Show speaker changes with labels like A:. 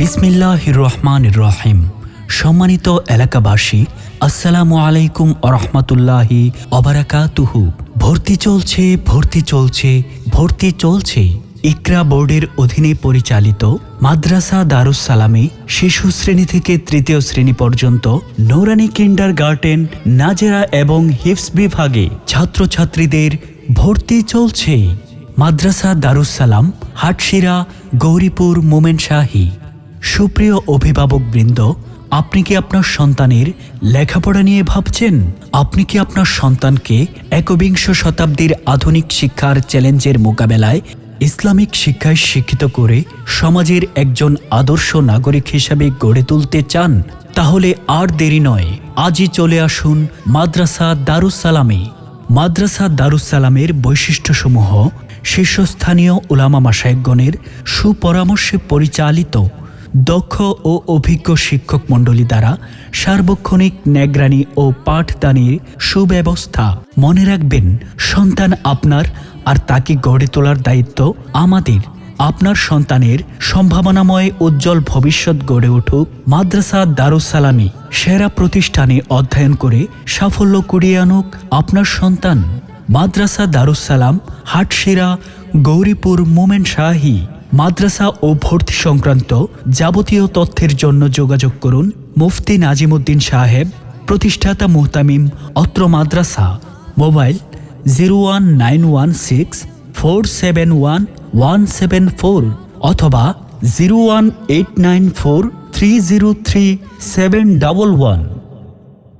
A: বিসমিল্লাহ রহমান রহিম। সম্মানিত এলাকাবাসী, আসসালামু আলাইকুম আরহামতুল্লাহি অবারাকাতুহু ভর্তি চলছে ভর্তি চলছে ভর্তি চলছে ইকরা বোর্ডের অধীনে পরিচালিত মাদ্রাসা দারুস সালামে শিশু শ্রেণি থেকে তৃতীয় শ্রেণি পর্যন্ত নৌরানি কিন্ডার গার্ডেন নাজেরা এবং হিপস বিভাগে ছাত্রছাত্রীদের ভর্তি চলছে। মাদ্রাসা দারুস সালাম, হাটশিরা, গৌরীপুর মোমেন শাহী সুপ্রিয় অভিভাবক বৃন্দ, আপনি কি আপনার সন্তানের লেখাপড়া নিয়ে ভাবছেন? আপনি কি আপনার সন্তানকে একবিংশ শতাব্দীর আধুনিক শিক্ষার চ্যালেঞ্জের মোকাবেলায় ইসলামিক শিক্ষায় শিক্ষিত করে সমাজের একজন আদর্শ নাগরিক হিসাবে গড়ে তুলতে চান? তাহলে আর দেরি নয়, আজই চলে আসুন মাদ্রাসা দারুসালামে। মাদ্রাসা দারুসালামের বৈশিষ্ট্যসমূহ শীর্ষস্থানীয় উলামা মাসায়গণের সুপরামর্শে পরিচালিত। দক্ষ ও অভিজ্ঞ শিক্ষক মণ্ডলী দ্বারা সার্বক্ষণিক ন্যাগ্রানি ও পাঠদানের সুব্যবস্থা মনে রাখবেন। সন্তান আপনার আর তাকে গড়ে তোলার দায়িত্ব আমাদের। আপনার সন্তানের সম্ভাবনাময় উজ্জ্বল ভবিষ্যৎ গড়ে উঠুক মাদ্রাসা দারুসালামী। সেরা প্রতিষ্ঠানে অধ্যয়ন করে সাফল্য কুড়িয়ে আনুক আপনার সন্তান। মাদ্রাসা দারুসালাম, হাটশিরা, গৌরীপুর মোমেন শাহী মাদ্রাসা ও ভর্তি সংক্রান্ত যাবতীয় তথ্যের জন্য যোগাযোগ করুন মুফতি নাজিমুদ্দিন সাহেব, প্রতিষ্ঠাতা মুহতামিম অত্র মাদ্রাসা, mobile zero one nine one six four seven one one seven four অথবা zero one eight nine four three zero three seven double one.